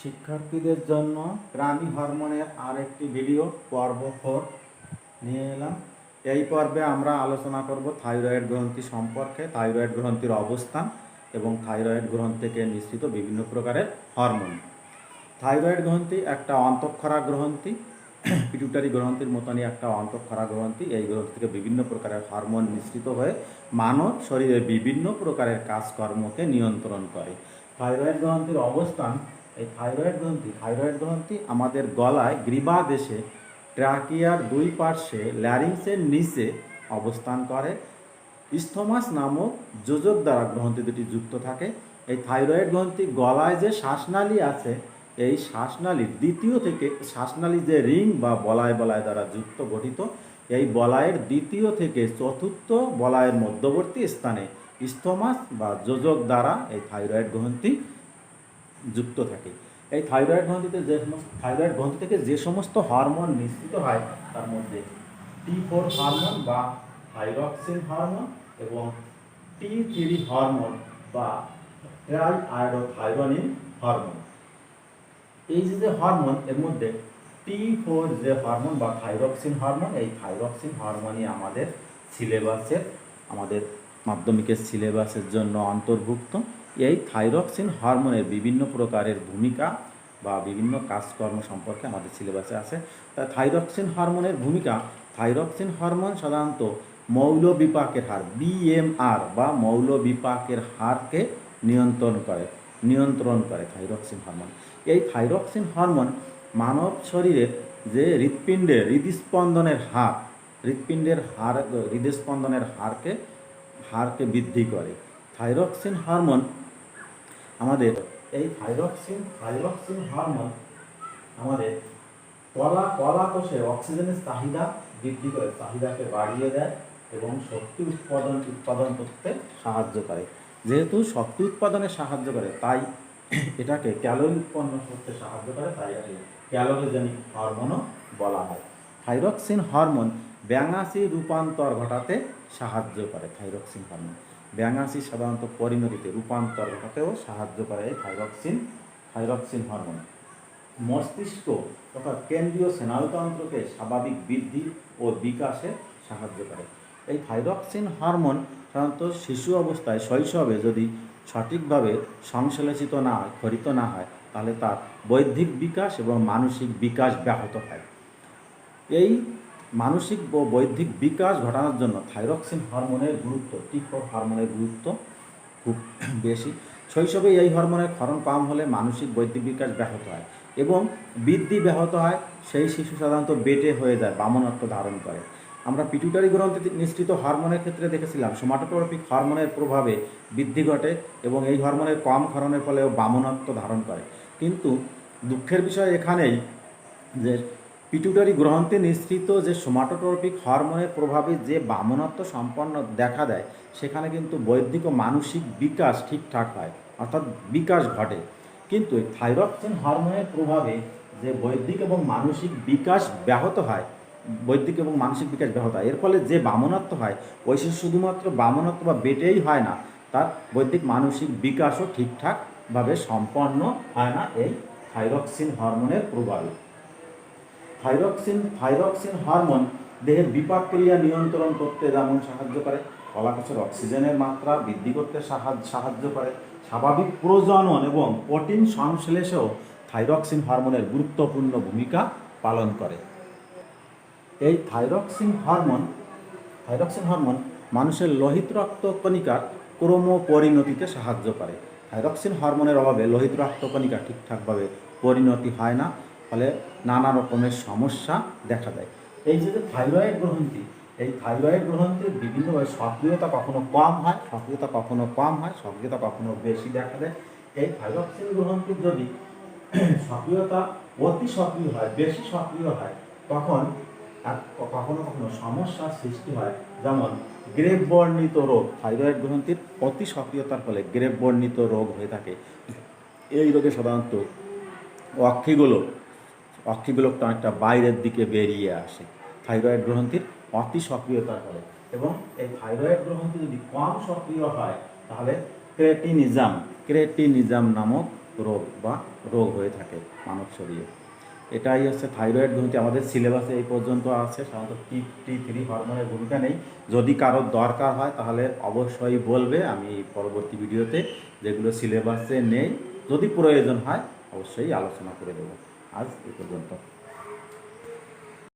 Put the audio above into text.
শিক্ষার্থীদের জন্য প্রাণী হরমোনের আরেকটি ভিডিও পর্ব ফোর নিয়ে এলাম। এই পর্বে আমরা আলোচনা করব থাইরয়েড গ্রন্থি সম্পর্কে, থাইরয়েড গ্রন্থির অবস্থান এবং থাইরয়েড গ্রন্থিকে নিঃসৃত বিভিন্ন প্রকারের হরমোন। থাইরয়েড গ্রন্থি একটা অন্তঃক্ষরা গ্রন্থি, পিটুটারি গ্রন্থির মতনই একটা অন্তঃক্ষরা গ্রন্থি। এই গ্রন্থি থেকে বিভিন্ন প্রকারের হরমোন মিশ্রিত হয়ে মানব শরীরে বিভিন্ন প্রকারের কাজকর্মকে নিয়ন্ত্রণ করে। থাইরয়েড গ্রন্থির অবস্থান এই থাইরয়েড গ্রন্থি থাইরয়েড গ্রন্থি আমাদের গলায় গ্রীবা দেশে ট্রাকিয়ার দুই পার্শ্বে ল্যারিংসের নিচে অবস্থান করে। স্থমাস নামক যোজক দ্বারা গ্রন্থি দুটি যুক্ত থাকে। এই থাইরয়েড গ্রন্থি গলায় যে শ্বাসনালী আছে, এই শ্বাসনালীর দ্বিতীয় থেকে, শ্বাসনালী যে রিং বা বলায় বলায় দ্বারা যুক্ত গঠিত, এই বলায়ের দ্বিতীয় থেকে চতুর্থ বলায়ের মধ্যবর্তী স্থানে স্থমাস বা যোজক দ্বারা এই থাইরয়েড গ্রন্থি যুক্ত থাকে। এই থাইরয়েড গ্রন্থিতে যে সমস্ত, থাইরয়েড গ্রন্থি থেকে যে সমস্ত হরমোন নিঃসৃত হয়, তার মধ্যে টি ফোর হরমোন বা থাইরক্সিন হরমোন এবং টি থ্রি হরমোন বা ট্রাই আয়োডোথাইরোনিন হরমোন। এই যে যে হরমোন, এর মধ্যে টি ফোর যে হরমোন বা থাইরক্সিন হরমোন, এই থাইরক্সিন হরমোনই আমাদের সিলেবাসের আমাদের মাধ্যমিকের সিলেবাসের জন্য অন্তর্ভুক্ত। এই থাইরক্সিন হরমোনের বিভিন্ন প্রকারের ভূমিকা বা বিভিন্ন কাজকর্ম সম্পর্কে আমাদের সিলেবাসে আছে। তা থাইরক্সিন হরমোনের ভূমিকা, থাইরক্সিন হরমোন সাধারণত মৌল বিপাকের হার বিএমআর বা মৌল বিপাকের হারকে নিয়ন্ত্রণ করে নিয়ন্ত্রণ করে থাইরক্সিন হরমোন। এই থাইরক্সিন হরমোন মানব শরীরের যে হৃৎপিণ্ডের হৃদস্পন্দনের হার, হৃৎপিণ্ডের হার, হৃদস্পন্দনের হারকে হারকে বৃদ্ধি করে। থাইরক্সিন হরমোন আমাদের এই থাইরক্সিন থাইরক্সিন হরমোন আমাদের কলা কলা কোষে অক্সিজেনের চাহিদা বৃদ্ধি করে, চাহিদাকে বাড়িয়ে দেয় এবং শক্তি উৎপাদন উৎপাদন করতে সাহায্য করে। যেহেতু শক্তি উৎপাদনে সাহায্য করে, তাই এটাকে ক্যালোরি উৎপন্ন করতে সাহায্য করে, তাই ক্যালোরিজেনিক হরমোনও বলা হয়। থাইরক্সিন হরমোন ব্যাঙাসি রূপান্তর ঘটাতে সাহায্য করে থাইরক্সিন হরমোন ব্যাঙাসি সাধারণত পরিণতিতে রূপান্তর ঘটাতেও সাহায্য করে এই থাইরক্সিন থাইরক্সিন হরমোন। মস্তিষ্ক তথা কেন্দ্রীয় স্নায়ুতন্ত্রকে স্বাভাবিক বৃদ্ধি ও বিকাশে সাহায্য করে। এই থাইরক্সিন হরমোন সাধারণত শিশু অবস্থায় শৈশবে যদি সঠিকভাবে সংশ্লেষিত না হয় খরিত না হয়, তাহলে তার বৌদ্ধিক বিকাশ এবং মানসিক বিকাশ ব্যাহত হয়। এই মানসিক ও বৌদ্ধিক বিকাশ ঘটানোর জন্য থাইরক্সিন হরমোনের গুরুত্ব টিকো হরমোনের গুরুত্ব খুব বেশি। শৈশবে এই হরমোনের ক্ষরণ কম হলে মানসিক বৌদ্ধিক বিকাশ ব্যাহত হয় এবং বৃদ্ধি ব্যাহত হয়, সেই শিশু সাধারণত বেটে হয়ে যায়, বামনত্ব ধারণ করে। আমরা পিটুটারি গ্রন্থে নিঃসৃত হরমোনের ক্ষেত্রে দেখেছিলাম, সোমাটোট্রপিক হরমোনের প্রভাবে বৃদ্ধি ঘটে এবং এই হরমোনের কম ক্ষরণের ফলেও বামনত্ব ধারণ করে। কিন্তু দুঃখের বিষয় এখানেই যে পিটুটারি গ্রন্থে নিঃসৃত যে সোমাটোট্রপিক হরমোনের প্রভাবে যে বামনত্ব সম্পন্ন দেখা দেয়, সেখানে কিন্তু বৈদিক ও মানসিক বিকাশ ঠিকঠাক হয়, অর্থাৎ বিকাশ ঘটে। কিন্তু থাইরক্সিন হরমোনের প্রভাবে যে বৈদিক এবং মানসিক বিকাশ ব্যাহত হয়, বৈদিক এবং মানসিক বিকাশ ব্যাহত হয়, এর ফলে যে বামনত্ব হয়, ওই শুধুমাত্র বামনত্ব বা বেটেই হয় না, তার বৈদিক মানসিক বিকাশও ঠিকঠাকভাবে সম্পন্ন হয় না এই থাইরক্সিন হরমোনের প্রভাবে। থাইরক্সিন থাইরক্সিন হরমোন দেহের বিপাক ক্রিয়া নিয়ন্ত্রণ করতে যেমন সাহায্য করে, কলাকোষের অক্সিজেনের মাত্রা বৃদ্ধি করতে সাহায্য সাহায্য করে। স্বাভাবিক প্রজনন এবং প্রোটিন সংশ্লেষেও থাইরক্সিন হরমোনের গুরুত্বপূর্ণ ভূমিকা পালন করে। এই থাইরক্সিন হরমোন থাইরক্সিন হরমোন মানুষের লোহিত রক্ত কণিকার ক্রম পরিণতিতে সাহায্য করে। থাইরক্সিন হরমোনের অভাবে লোহিত রক্ত কণিকা ঠিকঠাকভাবে পরিণতি হয় না। ফলে নানা রকমের সমস্যা দেখা দেয়। এই যে থাইরয়েড গ্রন্থি, এই থাইরয়েড গ্রন্থির বিভিন্নভাবে সক্রিয়তা কখনো কম হয়, সক্রিয়তা কখনো কম হয়, সক্রিয়তা কখনো বেশি দেখা দেয়। এই থাইরক্সিন গ্রন্থির যদি সক্রিয়তা অতি সক্রিয় হয়, বেশি সক্রিয় হয়, তখন কখনো কখনো সমস্যার সৃষ্টি হয়। যেমন গ্রেপ বর্ণিত রোগ, থাইরয়েড গ্রন্থির অতি সক্রিয়তার ফলে গ্রেপ বর্ণিত রোগ হয়ে থাকে। এই রোগে সাধারণত অক্ষিগুলো অক্ষিগুলোটা অনেকটা বাইরের দিকে বেরিয়ে আসে। থাইরয়েড গ্রন্থির অতি সক্রিয়তার ফলে এবং এই থাইরয়েড গ্রন্থি যদি কম সক্রিয় হয়, তাহলে ক্রেটিনিজাম ক্রেটিনিজাম নামক রোগ বা রোগ হয়ে থাকে মানব শরীরে। এটাই হচ্ছে থাইরয়েড গ্রন্থি। আমাদের সিলেবাসে এই পর্যন্ত আছে, সাধারণত টি টি থ্রি হরমোনের ভূমিকা নেই। যদি কারোর দরকার হয়, তাহলে অবশ্যই বলবে, আমি পরবর্তী ভিডিওতে যেগুলো সিলেবাসে নেই, যদি প্রয়োজন হয়, অবশ্যই আলোচনা করে দেবো। as eu estou dando para